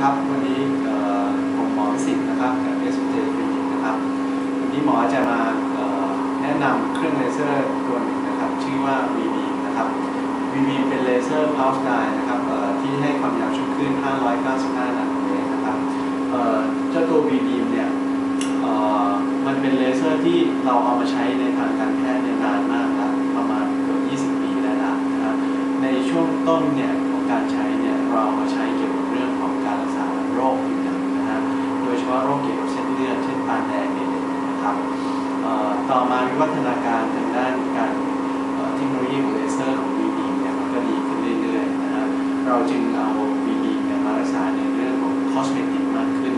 ครับ วันนี้ผมหมอวิสิทธิ์นะครับกับเอสจคลินิกนะครับ วันนี้หมอจะมาแนะนำเครื่องเลเซอร์ตัวหนึ่งนะครับ ชื่อว่า VB นะครับ VB เป็นเลเซอร์พาวส์ไดนะครับที่ให้ความยาวชุดคลื่น595นาโนเมตรนะครับเจ้าตัว VB เนี่ยมันเป็นเลเซอร์ที่เราเอามาใช้ในทางการแพทย์เนี่ยนานมากแล้วประมาณเกือบ20 ปีได้แล้วนะครับในช่วงต้นเนี่ย ต่อมาวิวัฒนาการทางด้านการเทคโนโลยีของเลเซอร์ของ VB เนี่ยมันก็ดีขึ้นเรื่อยๆนะครับเราจึงเอา VB เนี่ยมารักษาในเรื่องของคอสเมติกมากขึ้น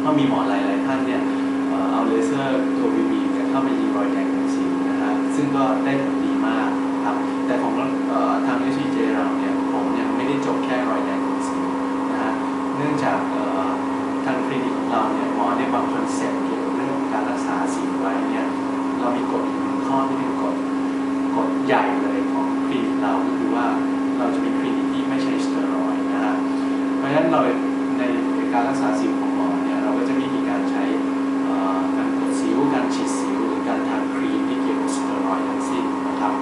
เพราะมีหมอหลายๆท่านเนี่ยเอาเลเซอร์ตัว VB เนี่ยเข้าไปยิงรอยแดงของสิวนะครับซึ่งก็ได้ผลดีมากครับแต่ของ ข้อที่เป็นกฎกฎใหญ่เลยของคลินิกเราก็คือว่าเราจะเป็นคลินิกที่ไม่ใช้สเตียรอยด์นะฮะเพราะฉะนั้นเราในการรักษาสิวของหมอเนี่ยเราก็จะไม่มีการใช้การกดสิวการฉีดสิวหรือการทาครีมที่เกี่ยวกับสเตียรอยด์ทั้งสิ้นนะครับ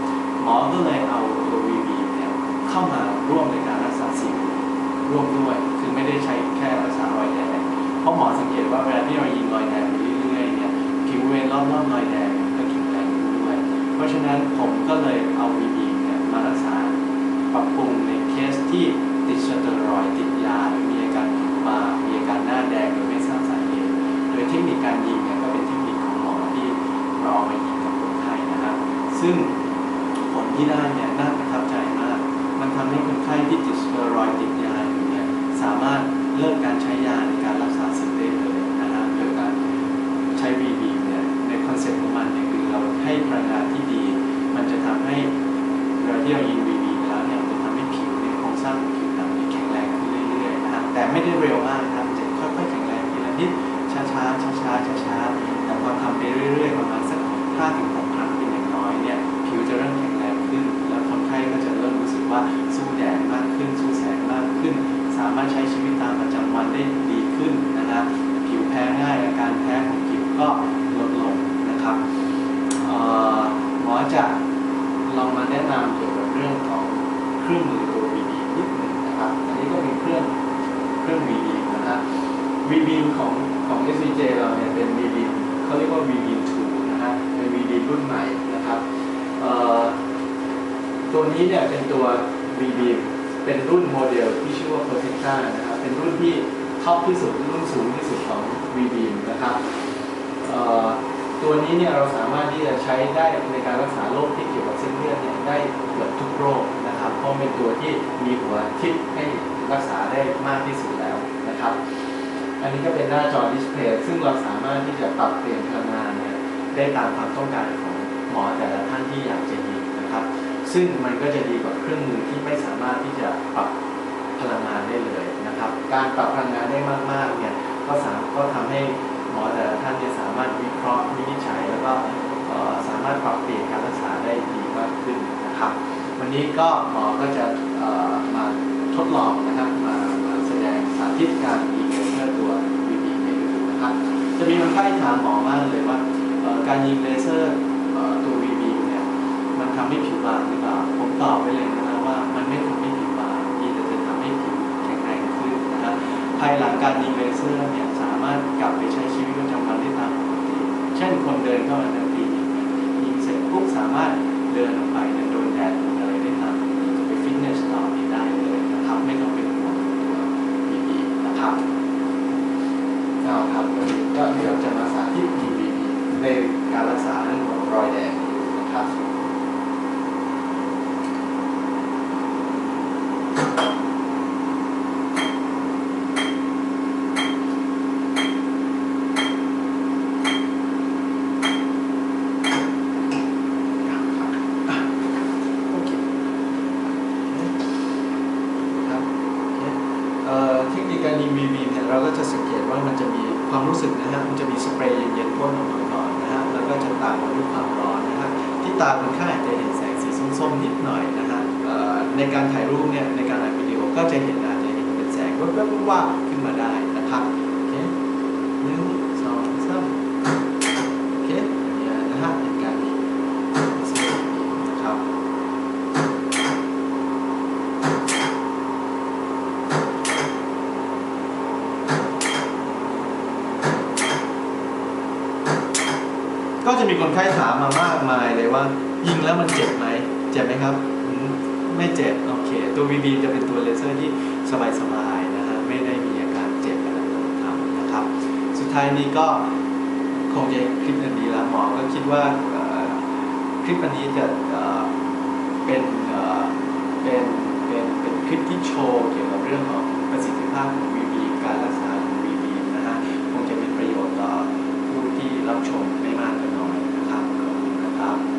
หมอก็เลยเอาตัว VB เนี่ยเข้ามาร่วมในการรักษาสิวร่วมด้วย คือไม่ได้ใช้แค่รักษารอยแดงเพราะหมอสังเกตว่าเวลาที่เรายิงรอยแดงไปเรื่อยๆเนี่ยผิวบริเวณรอบๆรอยแดง เพราะฉะนั้นผมก็เลยเอา VB เนี่ยมารักษาปรับปรุงในเคสที่ติดสเตียรอยติดยาหรือมีอาการผิวมามีอาการหน้าแดงโดยไม่ทราบสาเหตุโดยเทคนิคการยิงเนี่ยก็เป็นเทคนิคของหมอที่เราเอามายิงกับคนไข้นะครับ ซึ่งผลที่ได้เนี่ยน่าประทับใจมาก มันทำให้คนไข้ที่ติดสเตียรอยติดยาอยู่เนี่ยสามารถเลิกการใช้ยาในการรักษา ไม่ได้เร็วมากนะครับจะค่อยๆแข็งแรงทีละนิดช้าๆช้าๆช้าๆแต่พอทำไปเรื่อยๆประมาณสัก5ถึง6ครั้งเป็นอย่างน้อยเนี่ยผิวจะเริ่มแข็งแรงขึ้น แล้วคนไข้ก็จะเริ่มรู้สึกว่าสู้แดดมากขึ้นสู้แสงมากขึ้น สามารถใช้ชีวิตตามประจำวันได้ดีขึ้นนะครับผิวแพ้ง่ายอาการแพ้ของผิวก็ลดลงนะครับอ่อหมอจะลองมาแนะนำเกี่ยวกับเรื่องของเครื่องมือตัว VB นิดหนึ่งนะครับ อันนี้ก็เป็นเครื่องเครื่อง VB นะฮะ VB ของของ SCJ เราเนี่ยเป็น VB เขาเรียกว่า VB 2นะฮะเป็น VB รุ่นใหม่นะครับตัวนี้เนี่ยเป็นตัว VB เป็นรุ่นโมเดลที่ชื่อว่า Protecta นะครับเป็นรุ่นที่ท็อปที่สุดรุ่นสูงที่สุดของ VB นะครับตัวนี้เนี่ยเราสามารถที่จะใช้ได้ในการรักษาโรคที่เกี่ยวกับเส้นเลือดเนี่ยได้เกือบทุกโรคนะครับเพราะเป็นตัวที่มีหัวคิดให้รักษาได้มากที่สุดแล้วนะครับ อันนี้ก็เป็นหน้าจอดิสเพลย์ซึ่งเราสามารถที่จะปรับเปลี่ยนพลังงานเนี่ยได้ตามความต้องการของหมอแต่ละท่านที่อยากจะยิงนะครับ ซึ่งมันก็จะดีกว่าเครื่องมือที่ไม่สามารถที่จะปรับพลังงานได้เลยนะครับ การปรับพลังงานได้มากๆเนี่ยก็สามก็ทำให้หมอแต่ละท่านเนี่ยสามารถวิเคราะห์วินิจฉัยแล้วก็สามารถปรับเปลี่ยนการรักษาได้ดีมากขึ้นนะครับ วันนี้ก็หมอก็จะมาทดลองนะครับมามาแสดงสาธิตการยิงเลเซอร์ตัว VB ครับจะมีคนไข้ถามหมอมากเลยว่าการยิงเลเซอร์ตัว VB เนี่ยมันทำให้ผิวบางหรือเปล่าผมตอบไปเลยนะครับว่ามันไม่ทำให้ผิวบางมีแต่จะทำให้ผิวแข็งแรงขึ้นนะครับภายหลังการยิงเลเซอร์เนี่ยสามารถกลับไปใช้ชีวิตประจำวันได้ตามปกติเช่นคนเดินเข้ามาในคลินิกเนี่ยยิงเสร็จปุ๊บสามารถเดินออกไปโดนแดดโดนอะไรได้ตามปกติจะไปฟิตเนสต่อได้เลยนะครับไม่ต้องเป็นห่วงตัว VB นะครับ ครับก็เดี๋ยวจะมาสาธิต PVB ในการรักษาเรื่องของรอยแดงนะครับ โอเคครับเอ่อเทคนิคการยิง BB เนี่ยเราก็จะสังเกตว่ามันจะมี ความรู้สึกนะฮะมันจะมีสเปรย์เย็นๆพ่นออกมาก่อนนะฮะแล้วก็จะตามมาด้วยความร้อนนะฮะที่ตาคนไข้อาจจะเห็นแสงสีส้มๆนิดหน่อยนะฮะในการถ่ายรูปเนี่ยในการอัดวิดีโอก็จะเห็นอาจจะเห็นเป็นแสงแวบๆว่าขึ้นมาได้นะครับโอเคหนึ่งสองสามโอเคอย่างเงี้ยนะฮะเป็นการมีเสียงนะครับ ก็จะมีคนไข้ถามมามากมายเลยว่า ยิงแล้วมันเจ็บไหมเจ็บไหมครับ ไม่เจ็บโอเค ตัว VB จะเป็นตัวเลเซอร์ที่สบายๆนะฮะไม่ได้มีอาการเจ็บอะไรตรงทำนะครับ สุดท้ายนี้ก็คงจะคลิปอันนี้แล้วหมอก็คิดว่าคลิปอันนี้จะเป็นเอ่อเป็นเป็นเป็นคลิปที่โชว์เกี่ยวกับเรื่องของประสิทธิภาพของ VB การรักษาของ VB นะฮะคงจะเป็นประโยชน์ต่อผู้ที่รับชมไม่มากก็น้อย น